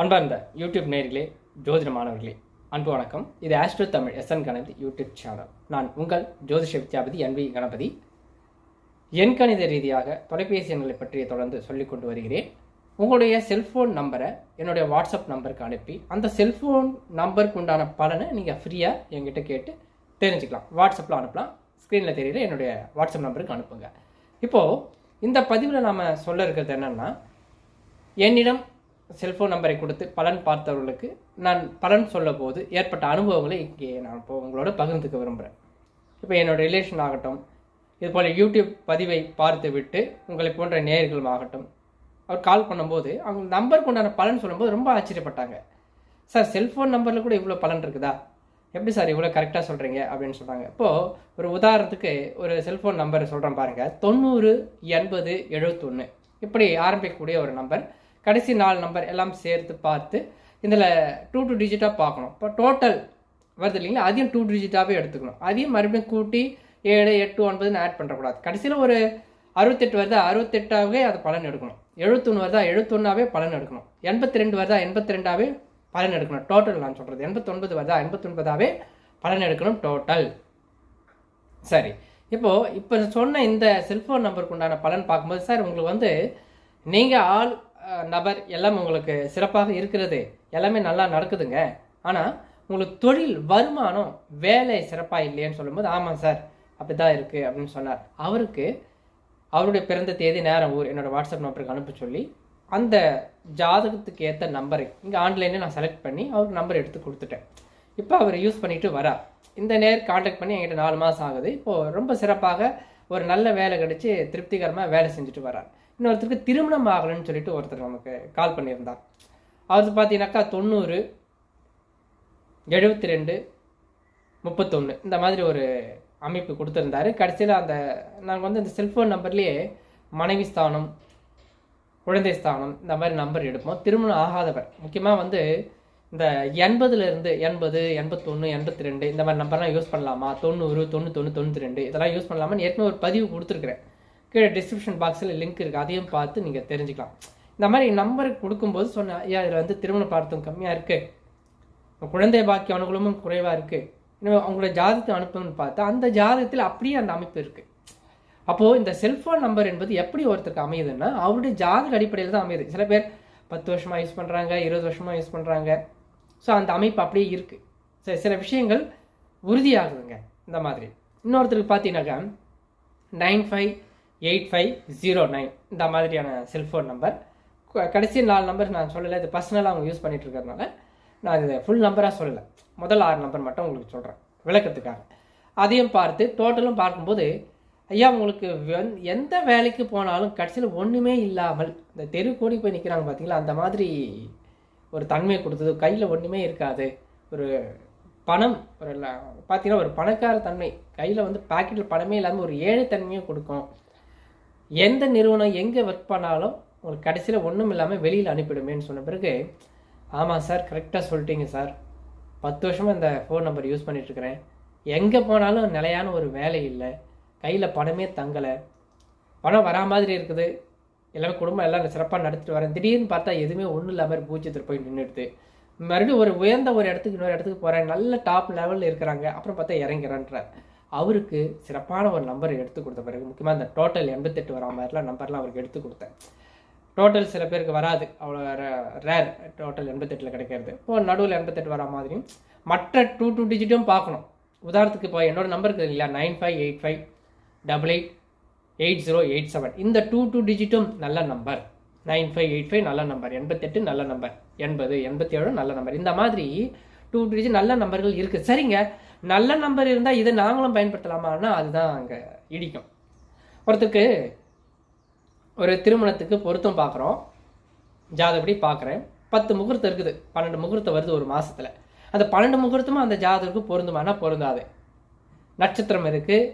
அன்பார்ந்த யூடியூப் நேர்களே ஜோதிட மாணவர்களே அன்பு வணக்கம். இது Astro Tamil S N Ganapathi YouTube channel நான் உங்கள் ஜோதிஷ வித்யாபதி என்வி கணபதி. எண் கணித ரீதியாக தொலைபேசி எண்களை பற்றிய தொடர்ந்து சொல்லிக் கொண்டு வருகிறேன். உங்களுடைய செல்ஃபோன் நம்பரை என்னுடைய வாட்ஸ்அப் நம்பருக்கு அனுப்பி அந்த செல்ஃபோன் நம்பருக்கு உண்டான பலனை நீங்கள் ஃப்ரீயாக என்கிட்ட கேட்டு தெரிஞ்சுக்கலாம். வாட்ஸ்அப்பில் அனுப்பலாம். ஸ்க்ரீனில் தெரியுற என்னுடைய வாட்ஸ்அப் நம்பருக்கு அனுப்புங்க. இப்போது இந்த பதிவில் நாம் சொல்ல இருக்கிறது என்னென்னா என்னிடம் செல்ஃபோன் நம்பரை கொடுத்து பலன் பார்த்தவர்களுக்கு நான் பலன் சொல்ல போது ஏற்பட்ட அனுபவங்களை இங்கே நான் இப்போ உங்களோட பகிர்ந்துக்க விரும்புகிறேன். இப்போ என்னோட ரிலேஷன் ஆகட்டும் இது போல் யூடியூப் பதிவை பார்த்து விட்டு உங்களை போன்ற நேயர்களும் ஆகட்டும் அவர் கால் பண்ணும்போது அவங்க நம்பருக்கு உண்டான பலன் சொல்லும்போது ரொம்ப ஆச்சரியப்பட்டாங்க. சார் செல்ஃபோன் நம்பரில் கூட இவ்வளோ பலன் இருக்குதா? எப்படி சார் இவ்வளோ கரெக்டாக சொல்கிறீங்க அப்படின்னு சொல்கிறாங்க இப்போது ஒரு உதாரணத்துக்கு ஒரு செல்ஃபோன் நம்பர் சொல்கிறேன் பாருங்கள் தொண்ணூறு எண்பது எழுபத்தொன்று இப்படி ஆரம்பிக்கக்கூடிய ஒரு நம்பர் கடைசி நாலு நம்பர் எல்லாம் சேர்த்து பார்த்து இதில் டூ டூ டிஜிட்டாக பார்க்கணும். இப்போ டோட்டல் வருது இல்லைங்களா? அதையும் டூ டிஜிட்டாகவே எடுத்துக்கணும். அதையும் மறுபடியும் கூட்டி ஏழு எட்டு ஒன்பதுன்னு ஆட் பண்ணுறக்கூடாது கடைசியில் ஒரு அறுபத்தெட்டு வருதா? அறுபத்தெட்டாவே அது பலன் எடுக்கணும். எழுபத்தொன்று வருதா? எழுபத்தொன்னாவே பலன் எடுக்கணும். எண்பத்தி ரெண்டு வருதா? எண்பத்தி ரெண்டாவே பலன் எடுக்கணும். டோட்டல் நான் சொல்கிறது எண்பத்தொன்பது வருதா? எண்பத்தொன்பதாவே பலன் எடுக்கணும் டோட்டல் சரி. இப்போது இப்போ சொன்ன இந்த செல்ஃபோன் நம்பருக்கு உண்டான பலன் பார்க்கும்போது சார் உங்களுக்கு வந்து நீங்கள் ஆள் நபர் எல்லாம் உங்களுக்கு சிறப்பாக இருக்கிறது. எல்லாமே நல்லா நடக்குதுங்க. ஆனால் உங்களுக்கு தொழில் வருமானம் வேலை சிறப்பாக இல்லையேன்னு சொல்லும்போது ஆமாம் சார் அப்படி தான் இருக்குது அப்படின்னு சொன்னார். அவருக்கு அவருடைய பிறந்த தேதி நேரம் ஊர் என்னோடய வாட்ஸ்அப் நம்பருக்கு அனுப்ப சொல்லி அந்த ஜாதகத்துக்கு ஏற்ற நம்பரை இங்கே ஆன்லைனில் நான் செலக்ட் பண்ணி அவருக்கு நம்பர் எடுத்து கொடுத்துட்டேன். இப்போ அவர் யூஸ் பண்ணிட்டு வரார். இந்த நேர் காண்டாக்ட் பண்ணி என்கிட்ட நாலு மாதம் ஆகுது. இப்போது ரொம்ப சிறப்பாக ஒரு நல்ல வேலை கிடச்சி திருப்திகரமாக வேலை செஞ்சுட்டு வரார். இன்னொருத்தருக்கு திருமணம் ஆகலைன்னு சொல்லிட்டு ஒருத்தர் நமக்கு கால் பண்ணியிருந்தார். அவர் பார்த்தீங்கன்னாக்கா தொண்ணூறு எழுபத்தி ரெண்டு முப்பத்தொன்று இந்த மாதிரி ஒரு அமைப்பு கொடுத்துருந்தாரு. கடைசியில் அந்த நாங்கள் வந்து இந்த செல்ஃபோன் நம்பர்லேயே மனைவி ஸ்தானம் குழந்தை ஸ்தானம் இந்த மாதிரி நம்பர் எடுப்போம். திருமணம் ஆகாதவர். முக்கியமாக வந்து இந்த எண்பதுலேருந்து எண்பது எண்பத்தொன்று எண்பத்தி ரெண்டு இந்த மாதிரி நம்பர்லாம் யூஸ் பண்ணலாமா? தொண்ணூறு தொண்ணூத்தொன்று தொண்ணூற்றி ரெண்டு இதெல்லாம் யூஸ் பண்ணலாமான்னு ஏற்கனவே ஒரு பதிவு கொடுத்துருக்குறேன். கீழே டிஸ்கிரிப்ஷன் பாக்ஸில் லிங்க் இருக்குது அதையும் பார்த்து நீங்கள் தெரிஞ்சுக்கலாம். இந்த மாதிரி நம்பருக்கு கொடுக்கும்போது சொன்னேன் ஐயா இதில் வந்து திருமண பார்த்தும் கம்மியாக இருக்குது குழந்தை பாக்கி அனுகூலமும் குறைவாக இருக்குது இன்னும் அவங்களோட ஜாதகத்தை அனுப்பணும்னு பார்த்தா அந்த ஜாதகத்தில் அப்படியே அந்த அமைப்பு இருக்குது அப்போது இந்த செல்ஃபோன் நம்பர் என்பது எப்படி ஒருத்தருக்கு அமையுதுன்னா அவருடைய ஜாதக அடிப்படையில் தான் அமையுது. சில பேர் பத்து வருஷமாக யூஸ் பண்ணுறாங்க இருபது வருஷமாக யூஸ் பண்ணுறாங்க ஸோ அந்த அமைப்பு அப்படியே இருக்குது சில சில விஷயங்கள் உறுதியாகுதுங்க. இந்த மாதிரி. இன்னொருத்தருக்கு பார்த்தீங்கன்னாக்கா nine five eight five zero nine இந்த மாதிரியான செல்ஃபோன் நம்பர் கடைசி நாலு நம்பர் நான் சொல்லலை இது பர்சனலாக அவங்க யூஸ் பண்ணிட்டு இருக்கிறதுனால நான் இதை ஃபுல் நம்பராக சொல்லலை. முதல் ஆறு நம்பர் மட்டும் உங்களுக்கு சொல்கிறேன் விளக்கத்துக்காக. அதையும் பார்த்து டோட்டலும் பார்க்கும்போது ஐயா உங்களுக்கு எந்த வேலைக்கு போனாலும் கடைசியில் ஒன்றுமே இல்லாமல் இந்த தெரு கோடி போய் நிற்கிறாங்க பார்த்தீங்களா அந்த மாதிரி ஒரு தன்மை கொடுத்தது கையில் ஒன்றுமே இருக்காது. ஒரு பணம் ஒரு பார்த்தீங்கன்னா ஒரு பணக்கார தன்மை. கையில் வந்து பாக்கெட்டில் பணமே இல்லாமல் ஒரு ஏழை தன்மையும் கொடுக்கும். எந்த நிறுவனம் எங்கே ஒர்க் பண்ணாலும் உங்களுக்கு கடைசியில் ஒன்றும் இல்லாமல் வெளியில் அனுப்பிடுமேன்னு சொன்ன பிறகு ஆமாம் சார் கரெக்டாக சொல்லிட்டீங்க சார் பத்து வருஷமாக இந்த ஃபோன் நம்பர் யூஸ் பண்ணிகிட்ருக்கிறேன் எங்கே போனாலும் நிலையான ஒரு வேலை இல்லை. கையில் பணமே தங்கலை. பணம் வரா மாதிரி இருக்குது. எல்லாமே குடும்பம் எல்லாம் சிறப்பாக நடத்திட்டு வரேன். திடீர்னு பார்த்தா எதுவுமே ஒன்றும் இல்லாமல் பூஜ்ஜியத்தில் போய் நின்றுடுது மறுபடியும் ஒரு உயர்ந்த ஒரு இடத்துக்கு இன்னொரு இடத்துக்கு போகிறேன் நல்ல டாப் லெவலில் இருக்கிறாங்க. அப்புறம் பார்த்தா இறங்கிறான்றார். அவருக்கு சிறப்பான ஒரு நம்பர் எடுத்து கொடுத்த பிறகு முக்கியமாக இந்த டோட்டல் எண்பத்தெட்டு வரா மாதிரிலாம் நம்பர்லாம் அவருக்கு எடுத்து கொடுத்தேன். டோட்டல் சில பேருக்கு வராது. அவ்வளோ ரேர் டோட்டல் எண்பத்தெட்டில் கிடைக்கிறது. இப்போ நடுவில் எண்பத்தெட்டு வரா மாதிரியும் மற்ற டூ டூ டிஜிட்டும் பார்க்கணும். உதாரணத்துக்கு இப்போ என்னோடய நம்பர் இருக்குது இல்லையா? Nine five eight five double eight eight zero eight seven இந்த டூ டூ டிஜிட்டும் நல்ல number nine five eight five நல்ல நம்பர் எண்பத்தெட்டு நல்ல நம்பர் எண்பது எண்பத்தி ஏழு நல்ல நம்பர் இந்த மாதிரி டூ டிஜிட் நல்ல நம்பர்கள் இருக்குது சரிங்க. நல்ல நம்பர் இருந்தால் இதை நாங்களும் பயன்படுத்தலாமான்னா அதுதான் அங்கே இடிக்கும். ஒருத்தருக்கு ஒரு திருமணத்துக்கு பொருத்தம் பார்க்குறோம் ஜாதகப்படி பார்க்குறேன் பத்து முகூர்த்தம் இருக்குது. பன்னெண்டு முகூர்த்தம் வருது ஒரு மாதத்தில் அந்த பன்னெண்டு முகூர்த்தமும் அந்த ஜாதகத்துக்கு பொருந்துமானா பொருந்தாது. நட்சத்திரம் இருக்குது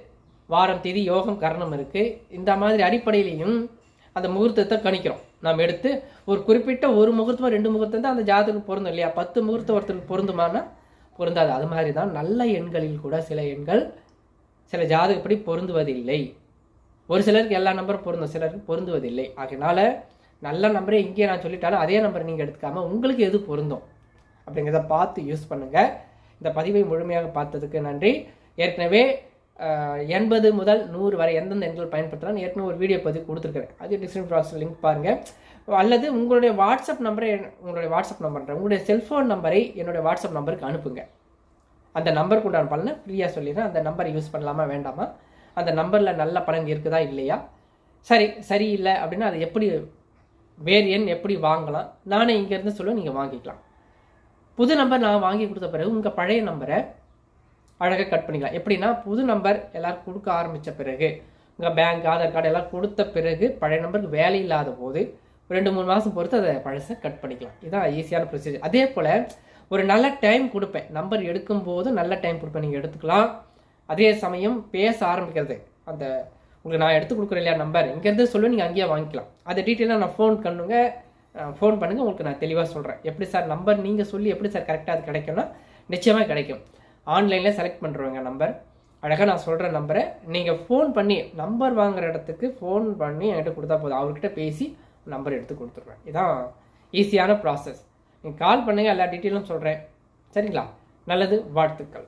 வாரம் தேதி யோகம் கரணம் இருக்குது இந்த மாதிரி அடிப்படையிலையும் அந்த முகூர்த்தத்தை கணிக்கிறோம். நாம் எடுத்து ஒரு குறிப்பிட்ட ஒரு முகூர்த்தம் ரெண்டு முகூர்த்தம் தான் அந்த ஜாதகத்துக்கு பொருந்தும் இல்லையா? பத்து முகூர்த்தம் ஒருத்தருக்கு பொருந்துமானா பொருந்தாது. அது மாதிரி தான் நல்ல எண்களில் கூட சில எண்கள் சில ஜாதகப்படி பொருந்துவதில்லை. ஒரு சிலருக்கு எல்லா நம்பரும் பொருந்தும் சிலருக்கு பொருந்துவதில்லை. அதனால் நல்ல நம்பரே இங்கேயே நான் சொல்லிட்டாலும் அதே நம்பர் நீங்கள் எடுத்துக்காமல் உங்களுக்கு எது பொருந்தும் அப்படிங்கிறத பார்த்து யூஸ் பண்ணுங்கள் இந்த பதிவை முழுமையாக பார்த்ததுக்கு நன்றி. ஏற்கனவே எண்பது முதல் நூறு வரை எந்தெந்த எண்கள் பயன்படுத்தலாம் ஏற்கனவே ஒரு வீடியோ பதிவு கொடுத்துருக்குறேன். அது டிஸ்கிரிப்ஷன் பாக்ஸில் லிங்க் பாருங்கள் அல்லது உங்களுடைய வாட்ஸ்அப் நம்பரை உங்களுடைய வாட்ஸ்அப் நம்பர் உங்களுடைய செல்ஃபோன் நம்பரை என்னுடைய வாட்ஸ்அப் நம்பருக்கு அனுப்புங்க. அந்த நம்பருக்கு உண்டான பலனை ஃப்ரீயாக சொல்லிடுறேன். அந்த நம்பரை யூஸ் பண்ணலாமா வேண்டாமா? அந்த நம்பரில் நல்ல பலன் இருக்குதா இல்லையா? சரி சரியில்லை அப்படின்னா அதை எப்படி வேறு எண் எப்படி வாங்கலாம்? நானே இங்கேருந்து சொல்ல நீங்கள் வாங்கிக்கலாம். புது நம்பர் நான் வாங்கி கொடுத்த பிறகு உங்கள் பழைய நம்பரை அழகாக கட் பண்ணிக்கலாம். எப்படின்னா புது நம்பர் எல்லோரும் கொடுக்க ஆரம்பித்த பிறகு உங்கள் பேங்க் ஆதார் கார்டு எல்லாம் கொடுத்த பிறகு பழைய நம்பருக்கு வேலை இல்லாத போது ரெண்டு மூணு மாதம் பொறுத்து அதை பழசை கட் பண்ணிக்கலாம். இதுதான் ஈஸியான ப்ரொசீஜர் அதே போல் ஒரு நல்ல டைம் கொடுப்பேன். நம்பர் எடுக்கும்போது நல்ல டைம் கொடுப்பேன். நீங்கள் எடுத்துக்கலாம். அதே சமயம் பேச ஆரம்பிக்கிறது. அந்த உங்களுக்கு நான் எடுத்து கொடுக்குறேன் இல்லையா நம்பர் இங்கேருந்து சொல்லி நீங்கள் அங்கேயே வாங்கிக்கலாம். அதை டீட்டெயிலாக நான் ஃபோன் பண்ணுங்க. ஃபோன் பண்ணுங்கள் உங்களுக்கு நான் தெளிவாக சொல்கிறேன் எப்படி சார் நம்பர் நீங்கள் சொல்லி எப்படி சார் கரெக்டாக அது கிடைக்கும்னா நிச்சயமாக கிடைக்கும். ஆன்லைனில் செலக்ட் பண்ணுறவங்க நம்பர் அழகாக நான் சொல்கிற நம்பரை நீங்கள் ஃபோன் பண்ணி நம்பர் வாங்குற இடத்துக்கு ஃபோன் பண்ணி என்கிட்ட கொடுத்தா போதும். அவர்கிட்ட பேசி நம்பர் எடுத்து கொடுத்துருவேன் இதான் ஈஸியான ப்ராசஸ் நீங்கள் கால் பண்ணுங்கள் எல்லா டீட்டெயிலும் சொல்கிறேன் சரிங்களா? நல்லது வாழ்த்துக்கள்.